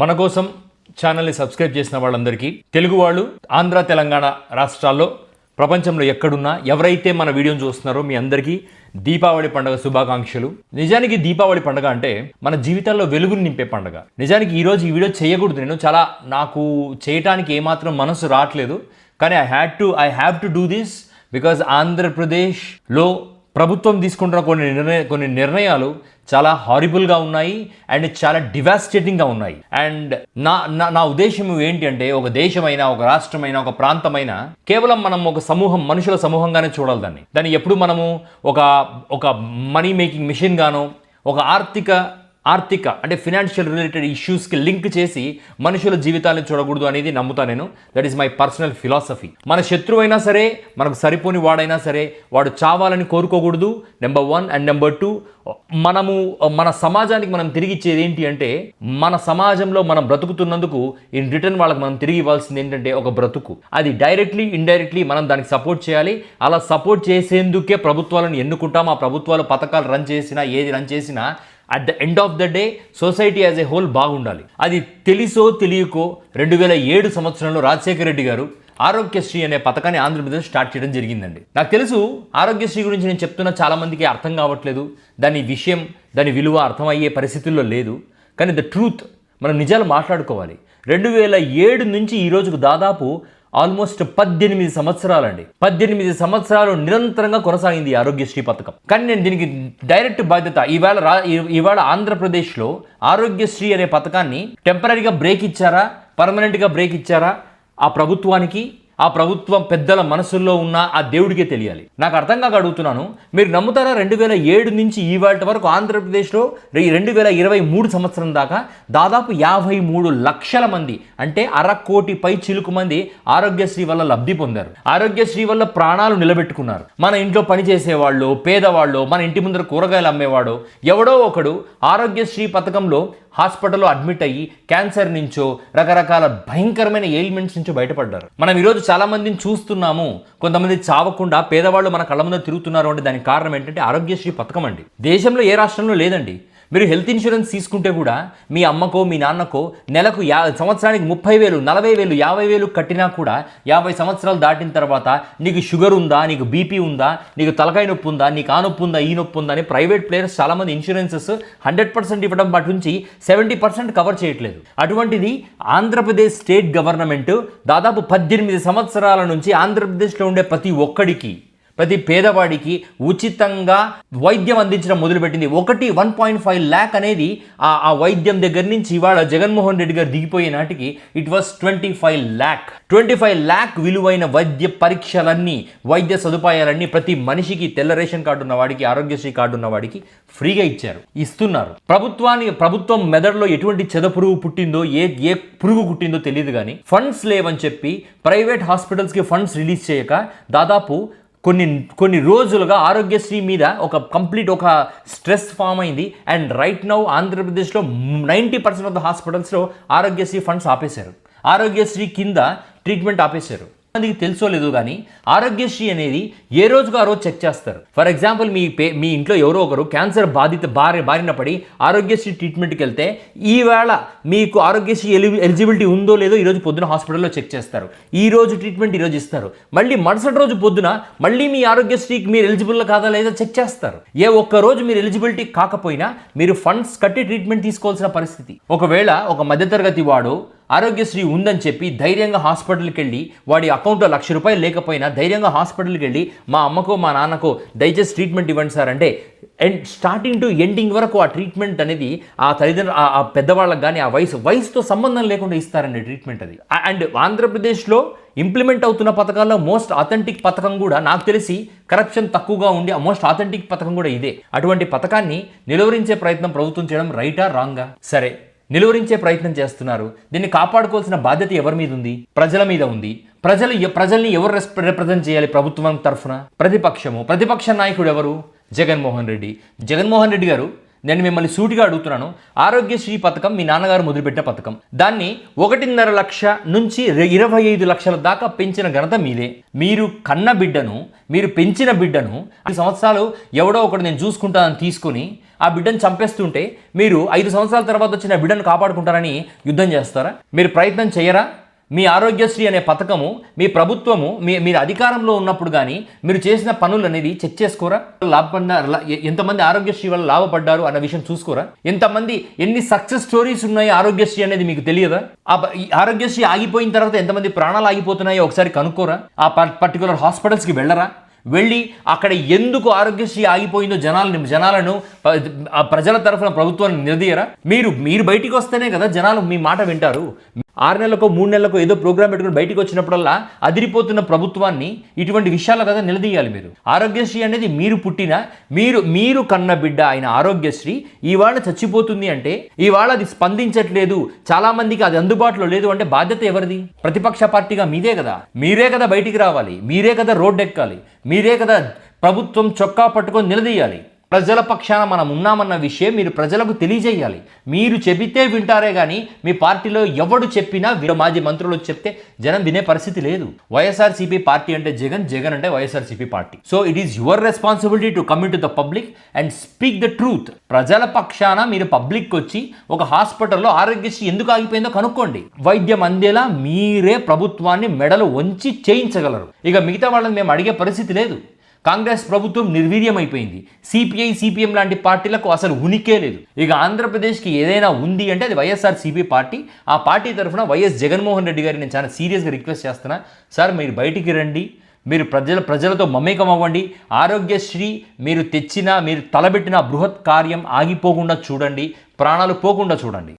మన కోసం ఛానల్ని సబ్స్క్రైబ్ చేసిన వాళ్ళందరికీ తెలుగు వాళ్ళు ఆంధ్ర తెలంగాణ రాష్ట్రాల్లో ప్రపంచంలో ఎక్కడున్నా ఎవరైతే మన వీడియోని చూస్తున్నారో మీ అందరికీ దీపావళి పండుగ శుభాకాంక్షలు. నిజానికి దీపావళి పండుగ అంటే మన జీవితాల్లో వెలుగుని నింపే పండుగ. నిజానికి ఈరోజు ఈ వీడియో చేయకూడదు నేను. చాలా నాకు చేయటానికి ఏమాత్రం మనసు రావట్లేదు. కానీ I had to I have to do this because ఆంధ్రప్రదేశ్లో ప్రభుత్వం తీసుకుంటున్న కొన్ని నిర్ణయ కొన్ని నిర్ణయాలు చాలా హారిబుల్గా ఉన్నాయి అండ్ చాలా డివాస్టేటింగ్గా ఉన్నాయి. అండ్ నా నా నా ఉద్దేశం ఏంటి అంటే ఒక దేశమైనా ఒక రాష్ట్రమైనా ఒక ప్రాంతమైనా కేవలం మనం ఒక సమూహం మనుషుల సమూహంగానే చూడాలి దాన్ని. దాన్ని ఎప్పుడు మనము ఒక ఒక మనీ మేకింగ్ మిషన్గానో ఒక ఆర్థిక ఆర్థిక అంటే ఫినాన్షియల్ రిలేటెడ్ ఇష్యూస్కి లింక్ చేసి మనుషుల జీవితాలను చూడకూడదు అనేది నమ్ముతా నేను. That is my personal philosophy మన శత్రువు అయినా సరే మనకు సరిపోని వాడైనా సరే వాడు చావాలని కోరుకోకూడదు. Number one and number two మనము మన సమాజానికి మనం తిరిగి ఇచ్చేది ఏంటి అంటే మన సమాజంలో మనం బ్రతుకుతున్నందుకు ఇన్ రిటర్న్ వాళ్ళకి మనం తిరిగి ఇవ్వాల్సింది ఏంటంటే ఒక బ్రతుకు. అది డైరెక్ట్లీ ఇండైరెక్ట్లీ మనం దానికి సపోర్ట్ చేయాలి. అలా సపోర్ట్ చేసేందుకే ప్రభుత్వాలను ఎన్నుకుంటాం. ఆ ప్రభుత్వాలు పథకాలు రన్ చేసినా ఏది రన్ చేసినా at the end of the day society as a whole బాగుండాలి. అది తెలిసో తెలియకో రెండు వేల ఏడు సంవత్సరంలో రాజశేఖర రెడ్డి గారు ఆరోగ్యశ్రీ అనే పథకాన్ని ఆంధ్రప్రదేశ్ స్టార్ట్ చేయడం జరిగిందండి. నాకు తెలుసు ఆరోగ్యశ్రీ గురించి నేను చెప్తున్న చాలామందికి అర్థం కావట్లేదు. దాని విషయం దాని విలువ అర్థమయ్యే పరిస్థితుల్లో లేదు. కానీ ద ట్రూత్ మనం నిజాలు మాట్లాడుకోవాలి. రెండు వేల ఏడు నుంచి ఈ రోజుకు దాదాపు ఆల్మోస్ట్ పద్దెనిమిది సంవత్సరాలండి. పద్దెనిమిది సంవత్సరాలు నిరంతరంగా కొనసాగింది ఈ ఆరోగ్యశ్రీ పథకం. కానీ నేను దీనికి డైరెక్ట్ బాధ్యత ఇవాళ రా ఇవాళ ఆంధ్రప్రదేశ్లో ఆరోగ్యశ్రీ అనే పథకాన్ని టెంపరీగా బ్రేక్ ఇచ్చారా? పర్మనెంట్గా బ్రేక్ ఇచ్చారా? ఆ ప్రభుత్వానికి ఆ ప్రభుత్వం పెద్దల మనసుల్లో ఉన్న ఆ దేవుడికే తెలియాలి. నాకు అర్థం కాక అడుగుతున్నాను మీరు నమ్ముతారా రెండు వేల ఏడు నుంచి ఇవాళ వరకు ఆంధ్రప్రదేశ్లో రెండు వేల ఇరవై మూడు సంవత్సరం దాకా దాదాపు యాభై మూడు లక్షల మంది అంటే అర కోటి పై చిలుకు మంది ఆరోగ్యశ్రీ వల్ల లబ్ధి పొందారు. ఆరోగ్యశ్రీ వల్ల ప్రాణాలు నిలబెట్టుకున్నారు. మన ఇంట్లో పనిచేసేవాళ్ళు పేదవాళ్ళు మన ఇంటి ముందర కూరగాయలు అమ్మేవాడు ఎవడో ఒకడు ఆరోగ్యశ్రీ పథకంలో హాస్పిటల్లో అడ్మిట్ అయ్యి క్యాన్సర్ నుంచో రకరకాల భయంకరమైన ఎయిల్మెంట్స్ నుంచో బయటపడ్డారు. మనం ఈరోజు చాలామందిని చూస్తున్నాము. కొంతమంది చావకుండా పేదవాళ్ళు మన కళ్ళ ముందు తిరుగుతున్నారు అంటే దానికి కారణం ఏంటంటే ఆరోగ్యశ్రీ పథకం అండి. దేశంలో ఏ రాష్ట్రంలో లేదండి. మీరు హెల్త్ ఇన్సూరెన్స్ తీసుకుంటే కూడా మీ అమ్మకో మీ నాన్నకో నెలకు యా సంవత్సరానికి ముప్పై వేలు నలభై వేలు యాభై వేలు కట్టినా కూడా యాభై సంవత్సరాలు దాటిన తర్వాత నీకు షుగర్ ఉందా నీకు బీపీ ఉందా నీకు తలకాయ నొప్పి ఉందా నీకు ఆ నొప్పి ఉందా ఈ నొప్పి ఉందా అని ప్రైవేట్ ప్లేయర్స్ చాలామంది ఇన్సూరెన్సెస్ హండ్రెడ్ పర్సెంట్ ఇవ్వడం పాటు నుంచి సెవెంటీ పర్సెంట్ కవర్ చేయట్లేదు. అటువంటిది ఆంధ్రప్రదేశ్ స్టేట్ గవర్నమెంట్ దాదాపు పద్దెనిమిది సంవత్సరాల నుంచి ఆంధ్రప్రదేశ్లో ఉండే ప్రతి ఒక్కడికి ప్రతి పేదవాడికి ఉచితంగా వైద్యం అందించడం మొదలుపెట్టింది. ఒకటి వన్ పాయింట్ ఫైవ్ ల్యాక్ అనేది ఆ వైద్యం దగ్గర నుంచి ఇవాళ జగన్మోహన్ రెడ్డి గారు దిగిపోయే నాటికి it was twenty five lakh twenty five lakh విలువైన వైద్య పరీక్షలన్నీ వైద్య సదుపాయాలన్నీ ప్రతి మనిషికి తెల్ల రేషన్ కార్డు ఉన్నవాడికి ఆరోగ్యశ్రీ కార్డు ఉన్నవాడికి ఫ్రీగా ఇచ్చారు. ఇస్తున్నారు. ప్రభుత్వాన్ని ప్రభుత్వం మెదడులో ఎటువంటి చెద పురుగు పుట్టిందో ఏ ఏ పురుగు పుట్టిందో తెలియదు కానీ ఫండ్స్ లేవని చెప్పి ప్రైవేట్ హాస్పిటల్స్కి ఫండ్స్ రిలీజ్ చేయక దాదాపు కొన్ని కొన్ని రోజులుగా ఆరోగ్యశ్రీ మీద ఒక కంప్లీట్ ఒక స్ట్రెస్ ఫామ్ అయింది. అండ్ రైట్ నౌ ఆంధ్రప్రదేశ్లో నైంటీ పర్సెంట్ ఆఫ్ ద హాస్పిటల్స్లో ఆరోగ్యశ్రీ ఫండ్స్ ఆపేశారు. ఆరోగ్యశ్రీ కింద ట్రీట్మెంట్ ఆపేశారు. మందికి తెలుసో లేదు కానీ ఆరోగ్యశ్రీ అనేది ఏ రోజుకు ఆ రోజు చెక్ చేస్తారు. ఫర్ ఎగ్జాంపుల్ మీ పే మీ ఇంట్లో ఎవరో ఒకరు క్యాన్సర్ బాధిత బారి బారిన పడి ఆరోగ్యశ్రీ ట్రీట్మెంట్కి వెళ్తే ఈవేళ మీకు ఆరోగ్యశ్రీ ఎలి ఎలిజిబిలిటీ ఉందో లేదో ఈరోజు పొద్దున హాస్పిటల్లో చెక్ చేస్తారు. ఈ రోజు ట్రీట్మెంట్ ఈరోజు ఇస్తారు. మళ్ళీ మరుసటి రోజు పొద్దున మళ్ళీ మీ ఆరోగ్యశ్రీకి మీరు ఎలిజిబుల్ కాదా లేదా చెక్ చేస్తారు. ఏ ఒక్క రోజు మీరు ఎలిజిబిలిటీ కాకపోయినా మీరు ఫండ్స్ కట్టి ట్రీట్మెంట్ తీసుకోవాల్సిన పరిస్థితి. ఒకవేళ ఒక మధ్యతరగతి వాడు ఆరోగ్యశ్రీ ఉందని చెప్పి ధైర్యంగా హాస్పిటల్కి వెళ్ళి వాడి అకౌంట్లో లక్ష రూపాయలు లేకపోయినా ధైర్యంగా హాస్పిటల్కి వెళ్ళి మా అమ్మకో మా నాన్నకో దయచేసి ట్రీట్మెంట్ ఇవ్వండి సార్ అంటే అండ్ స్టార్టింగ్ టు ఎండింగ్ వరకు ఆ ట్రీట్మెంట్ అనేది ఆ తల్లిదండ్రులు ఆ- పెద్దవాళ్ళకి కానీ ఆ వయసు వయసుతో సంబంధం లేకుండా ఇస్తారండి ట్రీట్మెంట్ అది. అండ్ ఆంధ్రప్రదేశ్లో ఇంప్లిమెంట్ అవుతున్న పథకాల్లో మోస్ట్ అథెంటిక్ పథకం కూడా నాకు తెలిసి కరప్షన్ తక్కువగా ఉండి ఆ మోస్ట్ అథెంటిక్ పథకం కూడా ఇదే. అటువంటి పథకాన్ని నిలువరించే ప్రయత్నం ప్రభుత్వం చేయడం రైటా రాంగా? సరే. నిలువరించే ప్రయత్నం చేస్తున్నారు. దీన్ని కాపాడుకోవాల్సిన బాధ్యత ఎవరి మీద ఉంది? ప్రజల మీద ఉంది. ప్రజలు ప్రజల్ని ఎవరు రిప్రజెంట్ చేయాలి ప్రభుత్వం తరఫున? ప్రతిపక్షము. ప్రతిపక్ష నాయకుడు ఎవరు? జగన్మోహన్ రెడ్డి. జగన్మోహన్ రెడ్డి గారు నేను మిమ్మల్ని సూటిగా అడుగుతున్నాను. ఆరోగ్యశ్రీ పథకం మీ నాన్నగారు మొదలుపెట్టిన పథకం. దాన్ని ఒకటిన్నర లక్ష నుంచి ఇరవై ఐదు లక్షల దాకా పెంచిన ఘనత మీదే. మీరు కన్న బిడ్డను మీరు పెంచిన బిడ్డను ఐదు సంవత్సరాలు ఎవడో ఒకటి నేను చూసుకుంటానని తీసుకొని ఆ బిడ్డను చంపేస్తుంటే మీరు ఐదు సంవత్సరాల తర్వాత వచ్చిన బిడ్డను కాపాడుకుంటారని యుద్ధం చేస్తారా? మీరు ప్రయత్నం చేయరా? మీ ఆరోగ్యశ్రీ అనే పథకము మీ ప్రభుత్వము మీ మీరు అధికారంలో ఉన్నప్పుడు కానీ మీరు చేసిన పనులు అనేది చెక్ చేసుకోరా? లాభపడిన లా- ఎంతమంది ఆరోగ్యశ్రీ వల్ల లాభపడ్డారు అన్న విషయం చూసుకోరా? ఎంతమంది ఎన్ని సక్సెస్ స్టోరీస్ ఉన్నాయి ఆరోగ్యశ్రీ అనేది మీకు తెలియదా? ఆ ఈ ఆరోగ్యశ్రీ ఆగిపోయిన తర్వాత ఎంతమంది ప్రాణాలు ఆగిపోతున్నాయో ఒకసారి కనుక్కోరా? ఆ పర్టికులర్ హాస్పిటల్స్కి వెళ్ళరా? వెళ్ళి అక్కడ ఎందుకు ఆరోగ్యశ్రీ ఆగిపోయిందో జనాలను జనాలను ఆ ప్రజల తరఫున ప్రభుత్వాన్ని నిలదీయరా? మీరు మీరు బయటికి వస్తేనే కదా జనాలు మీ మాట వింటారు. ఆరు నెలలకు మూడు నెలలకు ఏదో ప్రోగ్రామ్ పెట్టుకుని బయటికి వచ్చినప్పుడల్లా అదిరిపోతున్న ప్రభుత్వాన్ని ఇటువంటి విషయాల కదా నిలదీయాలి మీరు. ఆరోగ్యశ్రీ అనేది మీరు పుట్టిన మీరు మీరు కన్న బిడ్డ ఆయన ఆరోగ్యశ్రీ ఇవాళ చచ్చిపోతుంది అంటే ఇవాళ అది స్పందించట్లేదు. చాలా మందికి అది అందుబాటులో లేదు అంటే బాధ్యత ఎవరిది? ప్రతిపక్ష పార్టీగా మీదే కదా. మీరే కదా బయటికి రావాలి. మీరే కదా రోడ్డు ఎక్కాలి మీరే కదా ప్రభుత్వం చొక్కా పట్టుకొని నిలదీయాలి. ప్రజల పక్షాన మనం ఉన్నామన్న విషయం మీరు ప్రజలకు తెలియజేయాలి. మీరు చెబితే వింటారే కానీ మీ పార్టీలో ఎవడు చెప్పినా వీరు మాజీ మంత్రులు చెప్తే జనం వినే పరిస్థితి లేదు. వైఎస్ఆర్సీపీ పార్టీ అంటే జగన్ జగన్ అంటే YSRCP party. So it is your responsibility to commit to the public and speak the truth ప్రజల పక్షాన మీరు పబ్లిక్ వచ్చి ఒక హాస్పిటల్లో ఆరోగ్యశ్రీ ఎందుకు ఆగిపోయిందో కనుక్కోండి. వైద్యం అందేలా మీరే ప్రభుత్వాన్ని మెడలు వంచి చేయించగలరు. ఇక మిగతా వాళ్ళని మేము అడిగే పరిస్థితి లేదు. కాంగ్రెస్ ప్రభుత్వం నిర్వీర్యమైపోయింది. సిపిఐ సిపిఎం లాంటి పార్టీలకు అసలు ఉనికే లేదు. ఇక ఆంధ్రప్రదేశ్కి ఏదైనా ఉంది అంటే అది వైఎస్ఆర్ సిపిఐ పార్టీ. ఆ పార్టీ తరఫున వైఎస్ జగన్మోహన్ రెడ్డి గారిని నేను చాలా సీరియస్గా రిక్వెస్ట్ చేస్తున్నా. సార్ మీరు బయటికి రండి. మీరు ప్రజల ప్రజలతో మమేకం అవ్వండి. ఆరోగ్యశ్రీ మీరు తెచ్చిన మీరు తలబెట్టిన బృహత్ కార్యం ఆగిపోకుండా చూడండి. ప్రాణాలు పోకుండా చూడండి.